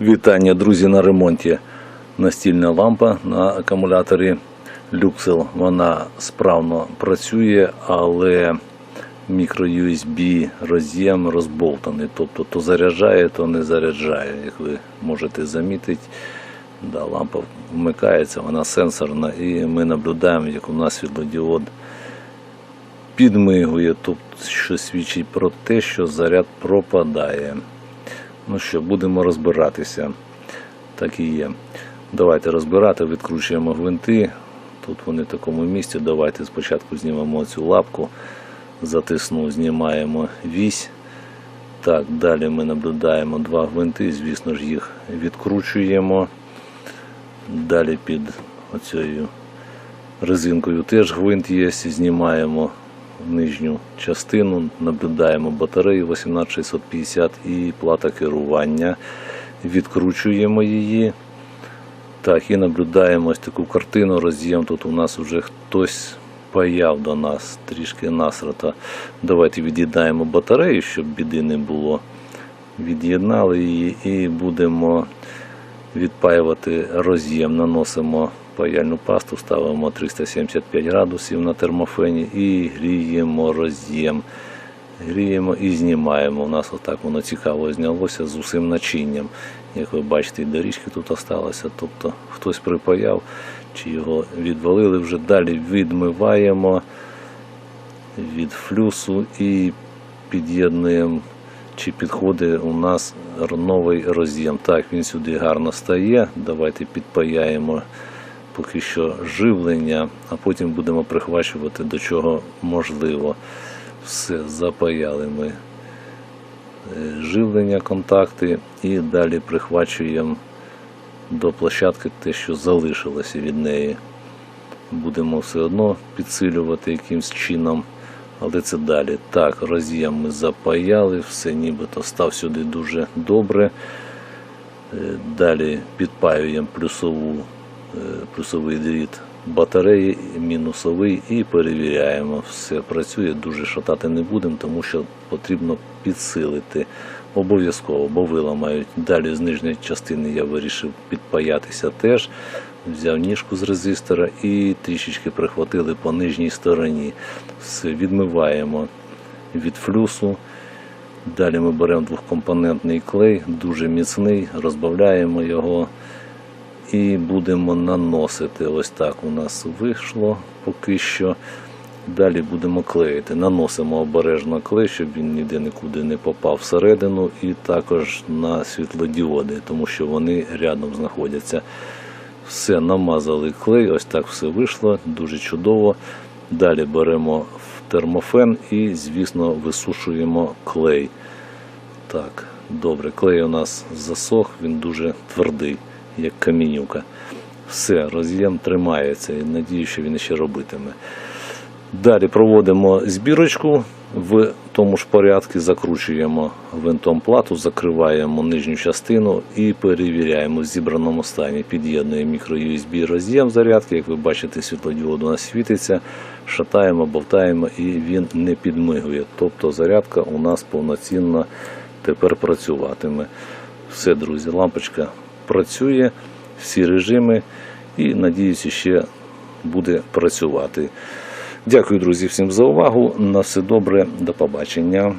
Вітання, друзі, на ремонті. Настільна лампа на акумуляторі Luxel. Вона справно працює, але мікро-USB роз'єм розболтаний. Тобто то заряджає, то не заряджає. Як ви можете замітити, да, лампа вмикається, вона сенсорна, і ми наблюдаємо, як у нас світлодіод підмигує, тобто, що свідчить про те, що заряд пропадає. Ну що, будемо розбиратися. Так і є. Давайте розбирати, відкручуємо гвинти. Тут вони в такому місці. Давайте спочатку знімемо цю лапку, затисну, знімаємо вісь. Так, далі ми наблюдаємо два гвинти, звісно ж, їх відкручуємо. Далі під оцією резинкою теж гвинт є, знімаємо нижню частину, наблюдаємо батарею 18650 і плата керування. Відкручуємо її. Так, і наблюдаємо ось таку картину, роз'єм. Тут у нас вже хтось паяв до нас, трішки насрата. Давайте від'єднаємо батарею, щоб біди не було. Від'єднали її і будемо відпаювати роз'єм. Наносимо паяльну пасту, ставимо 375 градусів на термофені і гріємо роз'єм. Гріємо і знімаємо. У нас отак воно цікаво знялося з усім начинням. Як ви бачите, і доріжки тут залишилися. Тобто хтось припаяв чи його відвалили вже. Далі відмиваємо від флюсу і під'єднуємо, чи підходить у нас новий роз'єм. Так, він сюди гарно стає. Давайте підпаяємо поки що живлення, а потім будемо прихвачувати до чого можливо. Все, запаяли ми е, живлення, контакти і далі прихвачуємо до площадки те, що залишилося від неї. Будемо все одно підсилювати якимсь чином, але це далі. Так, роз'єм ми запаяли, все нібито став сюди дуже добре. Е, Далі підпаюємо плюсову, плюсовий дріт батареї, мінусовий і перевіряємо. Все працює, дуже шатати не будемо, тому що потрібно підсилити. Обов'язково, бо вила мають. Далі з нижньої частини я вирішив підпаятися теж. Взяв ніжку з резистора і трішечки прихватили по нижній стороні. Все відмиваємо від флюсу. Далі ми беремо двохкомпонентний клей, дуже міцний, розбавляємо його і будемо наносити. Ось так у нас вийшло поки що. Далі будемо клеїти. Наносимо обережно клей, щоб він ніде нікуди не попав всередину, і також на світлодіоди, тому що вони рядом знаходяться. Все, намазали клей, ось так все вийшло, дуже чудово. Далі беремо термофен і, звісно, висушуємо клей. Так, добре, клей у нас засох, він дуже твердий, як камінюка. Все, роз'єм тримається і надію, що він ще робитиме. Далі проводимо збірочку в тому ж порядку, закручуємо гвинтом плату, закриваємо нижню частину і перевіряємо в зібраному стані. Під'єднуємо мікро-USB роз'єм зарядки. Як ви бачите, світлодіод у нас світиться, шатаємо, болтаємо і він не підмигує. Тобто зарядка у нас повноцінно тепер працюватиме. Все, друзі, лампочка працює, всі режими і надіюся, ще буде працювати. Дякую, друзі, всім за увагу. На все добре, до побачення.